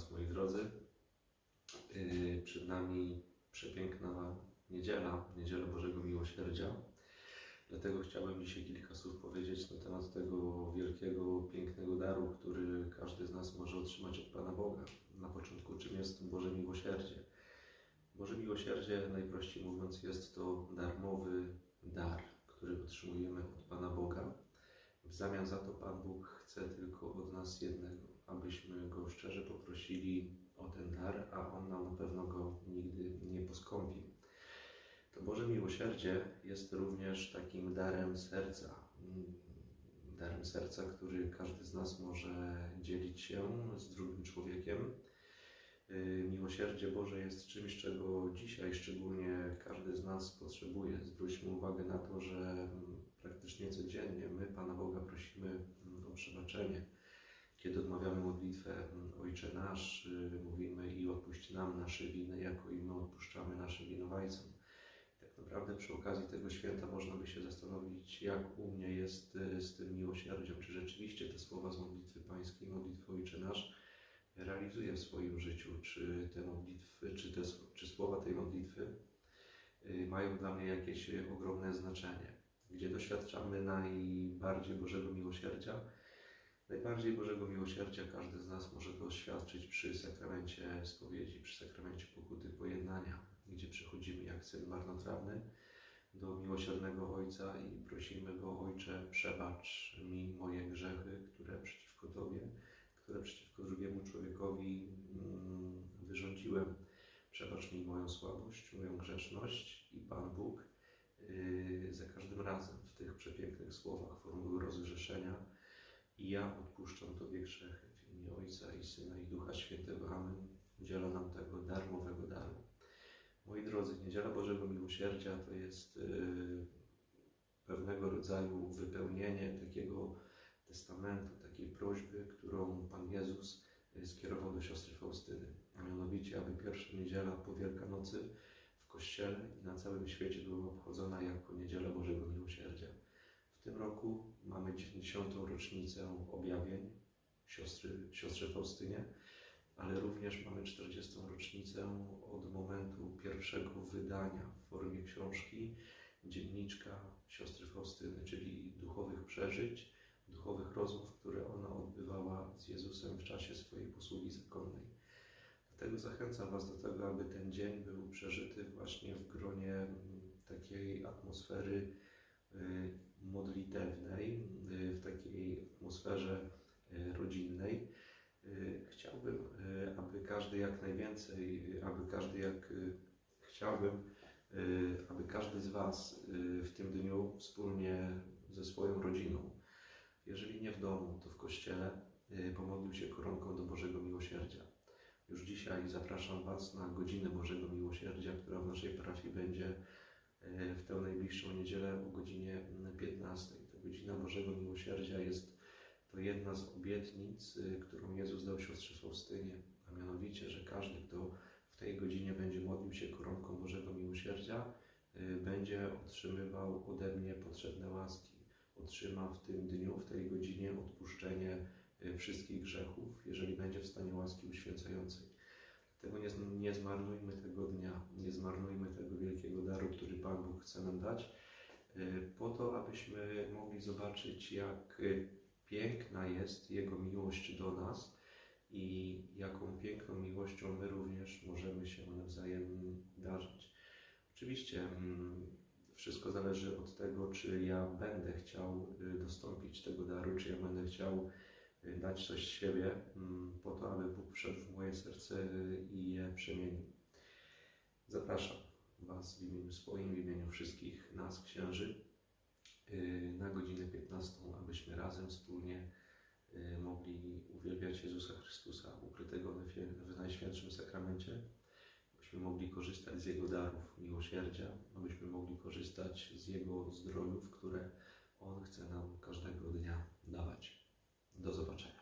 Was, moi drodzy. Yy, Przed nami przepiękna niedziela, niedziela Bożego Miłosierdzia. Dlatego chciałbym dzisiaj kilka słów powiedzieć na temat tego wielkiego, pięknego daru, który każdy z nas może otrzymać od Pana Boga. Na początku, czym jest Boże Miłosierdzie? Boże Miłosierdzie, najprościej mówiąc, jest to darmowy dar, który otrzymujemy od Pana Boga. W zamian za to Pan Bóg chce tylko od nas jednego, abyśmy Go szczerze poprosili o ten dar, a On nam na pewno go nigdy nie poskąpi. To Boże Miłosierdzie jest również takim darem serca. Darem serca, który każdy z nas może dzielić się z drugim człowiekiem. Yy, Miłosierdzie Boże jest czymś, czego dzisiaj szczególnie każdy z nas potrzebuje. Zwróćmy uwagę na to, że praktycznie codziennie my Pana Boga prosimy mm, o przebaczenie. Kiedy odmawiamy modlitwę mm, Ojcze Nasz, yy, mówimy i odpuść nam nasze winy, jako i my odpuszczamy naszym winowajcom. Tak naprawdę przy okazji tego święta można by się zastanowić, jak u mnie jest y, z tym miłosierdziem. Czy rzeczywiście te słowa z modlitwy pańskiej, modlitwy Ojcze Nasz, realizuję w swoim życiu? Czy te modlitwy, czy, te, czy słowa tej modlitwy y, mają dla mnie jakieś y, ogromne znaczenie? Gdzie doświadczamy najbardziej Bożego Miłosierdzia? Najbardziej Bożego Miłosierdzia każdy z nas może doświadczyć przy sakramencie spowiedzi, przy sakramencie pokuty pojednania, gdzie przychodzimy jak syn marnotrawny do miłosiernego Ojca i prosimy Go, Ojcze, przebacz mi moje grzechy, które przeciwko Tobie, które przeciwko drugiemu człowiekowi mm, wyrządziłem. Przebacz mi moją słabość, moją grzeszność i Pan Bóg za każdym razem w tych przepięknych słowach formuły rozgrzeszenia i ja odpuszczam Tobie grzechy w imię Ojca i Syna i Ducha Świętego. Amen. Udziela nam tego darmowego daru. Moi drodzy, Niedziela Bożego Miłosierdzia to jest yy, pewnego rodzaju wypełnienie takiego testamentu, takiej prośby, którą Pan Jezus yy, skierował do siostry Faustyny. Mianowicie, aby pierwsza niedziela po Wielkanocy Kościele i na całym świecie była obchodzona jako Niedziela Bożego Miłosierdzia. W tym roku mamy 90. rocznicę objawień siostry, siostry Faustynie, ale również mamy 40. rocznicę od momentu pierwszego wydania w formie książki dzienniczka siostry Faustyny, czyli duchowych przeżyć, duchowych rozmów, które ona odbywała z Jezusem w czasie swojej posługi zakonnej. Dlatego zachęcam Was do tego, aby ten dzień był przeżyty właśnie w gronie mm, takiej atmosfery y, modlitewnej, y, w takiej atmosferze y, rodzinnej. Chciałbym, aby każdy jak najwięcej, aby każdy jak chciałbym, aby każdy z Was w tym dniu wspólnie ze swoją rodziną, jeżeli nie w domu, to w kościele, pomodlił się koronką do Bożego Miłosierdzia. Już dzisiaj zapraszam Was na godzinę Bożego Miłosierdzia, która w naszej parafii będzie y, w tę najbliższą niedzielę o godzinie 15. Ta godzina Bożego Miłosierdzia jest to jedna z obietnic, y, którą Jezus dał siostrze Faustynie, a mianowicie, że każdy, kto w tej godzinie będzie modlił się koronką Bożego Miłosierdzia, y, będzie otrzymywał ode mnie potrzebne łaski. Otrzyma w tym dniu, w tej godzinie odpuszczenie wszystkich grzechów, jeżeli będzie w stanie łaski uświęcającej. Dlatego nie, nie zmarnujmy tego dnia, nie zmarnujmy tego wielkiego daru, który Pan Bóg chce nam dać, y, po to, abyśmy mogli zobaczyć, jak y, piękna jest Jego miłość do nas i jaką piękną miłością my również możemy się nawzajem darzyć. Oczywiście mm, wszystko zależy od tego, czy ja będę chciał y, dostąpić tego daru, czy ja będę chciał y, dać coś z siebie mm, po to, aby Bóg wszedł w moje serce y, i je przemienił. Zapraszam Was w imieniu swoim, w imieniu wszystkich nas, księży, y, na godzinę 15, abyśmy razem wspólnie y, mogli uwielbiać Jezusa Chrystusa, ukrytego w Najświętszym Sakramencie, abyśmy mogli korzystać z Jego darów miłosierdzia, abyśmy mogli korzystać z Jego zdrojów, które On chce nam każdego dnia dawać. Do zobaczenia.